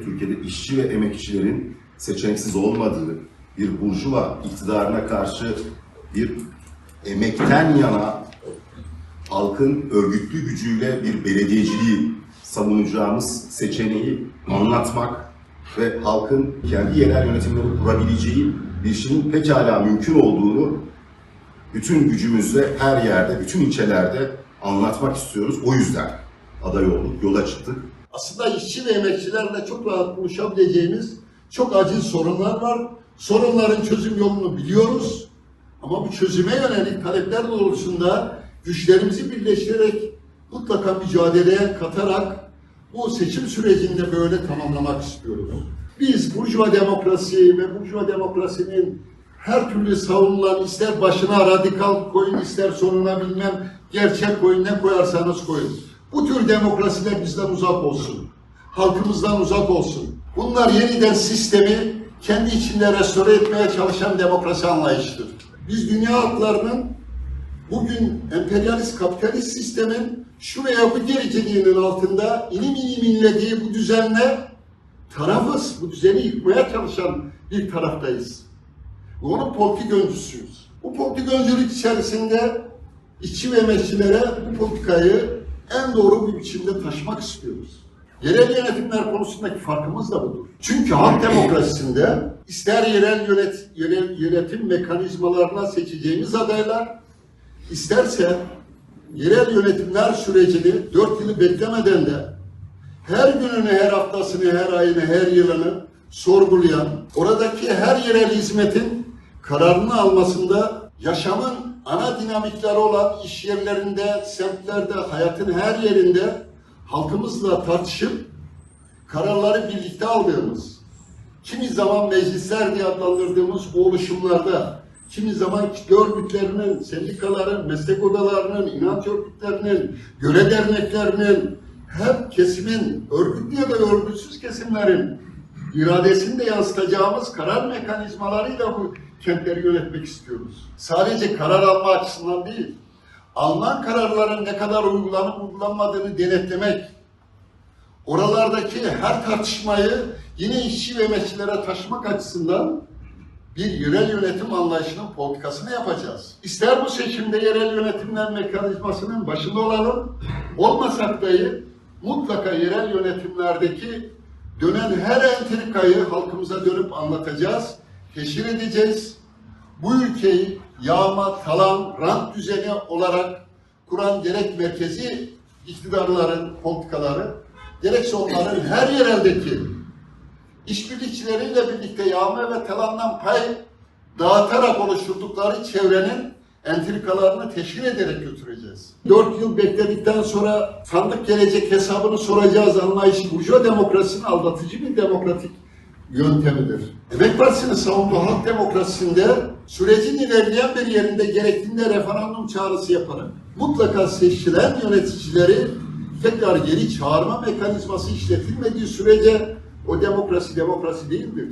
Türkiye'de işçi ve emekçilerin seçeneksiz olmadığı bir burjuva iktidarına karşı bir emekten yana halkın örgütlü gücüyle bir belediyeciliği savunacağımız seçeneği anlatmak ve halkın kendi yerel yönetimleri kurabileceği bir şeyin pekala mümkün olduğunu bütün gücümüzle her yerde, bütün ilçelerde anlatmak istiyoruz. O yüzden aday olduk, yola çıktık. Aslında işçi ve emekçilerle çok rahat buluşabileceğimiz çok acil sorunlar var. Sorunların çözüm yolunu biliyoruz. Ama bu çözüme yönelik talepler doğrultusunda güçlerimizi birleştirerek mutlaka mücadeleye katarak bu seçim sürecinde böyle tamamlamak istiyoruz. Biz Burjuva demokrasi ve Burjuva demokrasinin her türlü savunulan ister başına radikal koyun ister sonuna bilmem gerçek koyun ne koyarsanız koyun. Bu tür demokrasiler bizden uzak olsun. Halkımızdan uzak olsun. Bunlar yeniden sistemi kendi içinde restore etmeye çalışan demokrasi anlayışıdır. Biz dünya halklarının bugün emperyalist kapitalist sistemin şu veya bu gericiliğinin altında ilim ilim inlediği bu düzenle tarafız. Bu düzeni yıkmaya çalışan bir taraftayız. Onun politik öncüsüyüz. Bu politik öncülük içerisinde işçi ve emekçilere bu politikayı en doğru bir biçimde taşımak istiyoruz. Yerel yönetimler konusundaki farkımız da budur. Çünkü halk demokrasisinde ister yerel yönet, yerel yönetim mekanizmalarına seçeceğimiz adaylar, isterse yerel yönetimler sürecini dört yılı beklemeden de her gününü, her haftasını, her ayını, her yılını sorgulayan, oradaki her yerel hizmetin kararını almasında yaşamın ana dinamikleri olan iş yerlerinde, semtlerde, hayatın her yerinde halkımızla tartışıp kararları birlikte aldığımız, kimi zaman meclisler diye adlandırdığımız oluşumlarda, kimi zaman kitle örgütlerinin, sendikaların, meslek odalarının, inanç örgütlerinin, göre derneklerinin, hem kesimin, örgütlü ya da örgütsüz kesimlerin iradesini de yansıtacağımız karar mekanizmalarıyla bu kentleri yönetmek istiyoruz. Sadece karar alma açısından değil, alınan kararların ne kadar uygulanıp uygulanmadığını denetlemek, oralardaki her tartışmayı yine işçi ve emekçilere taşımak açısından bir yerel yönetim anlayışının politikasını yapacağız. İster bu seçimde yerel yönetimler mekanizmasının başında olalım, olmasak dahi mutlaka yerel yönetimlerdeki dönen her entrikayı halkımıza dönüp anlatacağız, teşhir edeceğiz. Bu ülkeyi yağma, talan, rant düzeni olarak kuran gerek merkezi iktidarların politikaları, gerekse onların her yereldeki işbirlikçileriyle birlikte yağma ve talandan pay dağıtarak oluşturdukları çevrenin entrikalarını teşkil ederek götüreceğiz. Dört yıl bekledikten sonra sandık gelecek hesabını soracağız anlayışı Burjuva demokrasinin aldatıcı bir demokratik yöntemidir. Emek Partisi'nin savunduğu halk demokrasisinde sürecin ilerleyen bir yerinde gerektiğinde referandum çağrısı yaparak mutlaka seçilen yöneticileri tekrar geri çağırma mekanizması işletilmediği sürece o demokrasi demokrasi değildir.